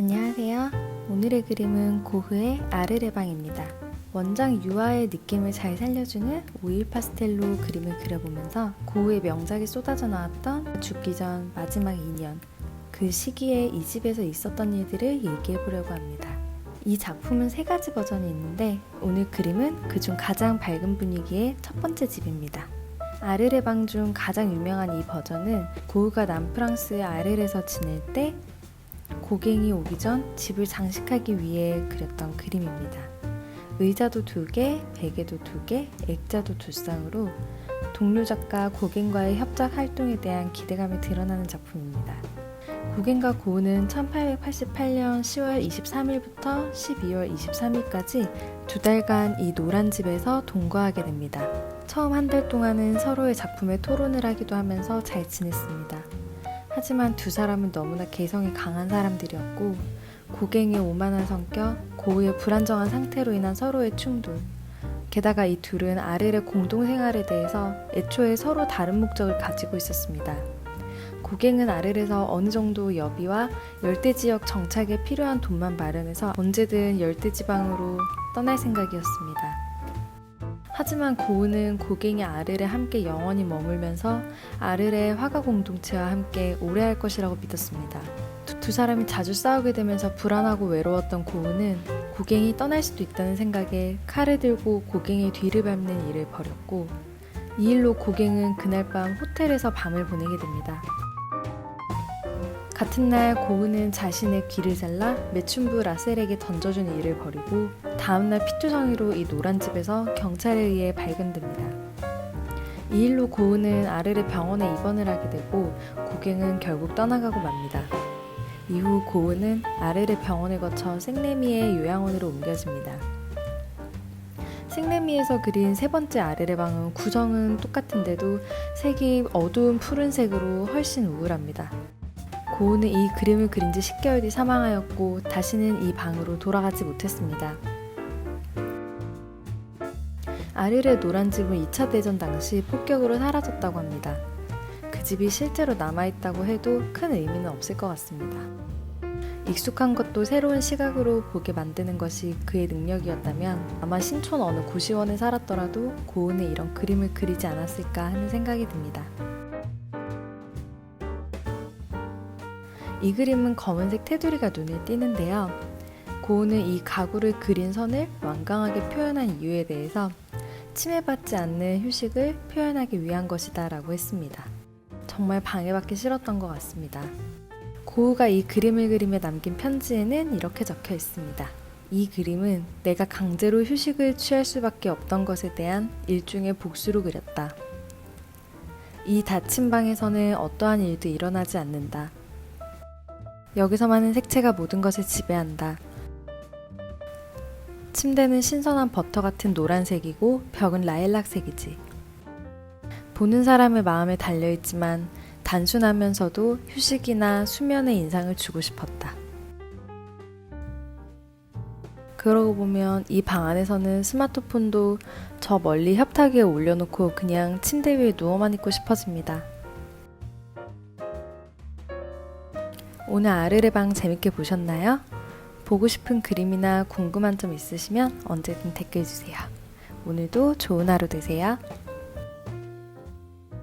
안녕하세요. 오늘의 그림은 고흐의 아르레방입니다. 원작 유화의 느낌을 잘 살려주는 오일 파스텔로 그림을 그려보면서 고흐의 명작이 쏟아져 나왔던 죽기 전 마지막 2년 그 시기에 이 집에서 있었던 일들을 얘기해 보려고 합니다. 이 작품은 세 가지 버전이 있는데 오늘 그림은 그중 가장 밝은 분위기의 첫 번째 집입니다. 아르레방 중 가장 유명한 이 버전은 고흐가 남프랑스의 아르레에서 지낼 때 고갱이 오기 전 집을 장식하기 위해 그렸던 그림입니다. 의자도 두 개, 베개도 두 개, 액자도 두 쌍으로 동료 작가 고갱과의 협작 활동에 대한 기대감이 드러나는 작품입니다. 고갱과 고우는 1888년 10월 23일부터 12월 23일까지 두 달간 이 노란 집에서 동거하게 됩니다. 처음 한 달 동안은 서로의 작품에 토론을 하기도 하면서 잘 지냈습니다. 하지만 두 사람은 너무나 개성이 강한 사람들이었고 고갱의 오만한 성격, 고우의 불안정한 상태로 인한 서로의 충돌. 게다가 이 둘은 아르의 공동생활에 대해서 애초에 서로 다른 목적을 가지고 있었습니다. 고갱은 아르에서 어느 정도 여비와 열대 지역 정착에 필요한 돈만 마련해서 언제든 열대 지방으로 떠날 생각이었습니다. 하지만 고우는 고갱이 아르에 함께 영원히 머물면서 아르의 화가 공동체와 함께 오래 할 것이라고 믿었습니다. 두, 두 사람이 자주 싸우게 되면서 불안하고 외로웠던 고우는 고갱이 떠날 수도 있다는 생각에 칼을 들고 고갱의 뒤를 밟는 일을 벌였고 이 일로 고갱은 그날 밤 호텔에서 밤을 보내게 됩니다. 같은 날 고은은 자신의 귀를 잘라 매춘부 라셀에게 던져준 일을 벌이고 다음날 피투성이로 이 노란 집에서 경찰에 의해 발견됩니다. 이 일로 고은은 아르의 병원에 입원을 하게 되고 고갱은 결국 떠나가고 맙니다. 이후 고은은 아르의 병원을 거쳐 생레미의 요양원으로 옮겨집니다. 생레미에서 그린 세 번째 아르의 방은 구성은 똑같은데도 색이 어두운 푸른색으로 훨씬 우울합니다. 고은은 이 그림을 그린 지 10개월 뒤 사망하였고 다시는 이 방으로 돌아가지 못했습니다. 아르의 노란 집은 2차 대전 당시 폭격으로 사라졌다고 합니다. 그 집이 실제로 남아있다고 해도 큰 의미는 없을 것 같습니다. 익숙한 것도 새로운 시각으로 보게 만드는 것이 그의 능력이었다면 아마 신촌 어느 고시원에 살았더라도 고은에 이런 그림을 그리지 않았을까 하는 생각이 듭니다. 이 그림은 검은색 테두리가 눈에 띄는데요. 고은은 이 가구를 그린 선을 완강하게 표현한 이유에 대해서 침해받지 않는 휴식을 표현하기 위한 것이다 라고 했습니다. 정말 방해받기 싫었던 것 같습니다. 고우가 이 그림을 그리며 남긴 편지에는 이렇게 적혀 있습니다. 이 그림은 내가 강제로 휴식을 취할 수밖에 없던 것에 대한 일종의 복수로 그렸다. 이 닫힌 방에서는 어떠한 일도 일어나지 않는다. 여기서만은 색채가 모든 것을 지배한다. 침대는 신선한 버터 같은 노란색이고 벽은 라일락색이지. 보는 사람의 마음에 달려있지만 단순하면서도 휴식이나 수면의 인상을 주고 싶었다. 그러고 보면 이 방 안에서는 스마트폰도 저 멀리 협탁 위에 올려놓고 그냥 침대 위에 누워만 있고 싶어집니다. 오늘 아르레 방 재밌게 보셨나요? 보고 싶은 그림이나 궁금한 점 있으시면 언제든 댓글 주세요. 오늘도 좋은 하루 되세요.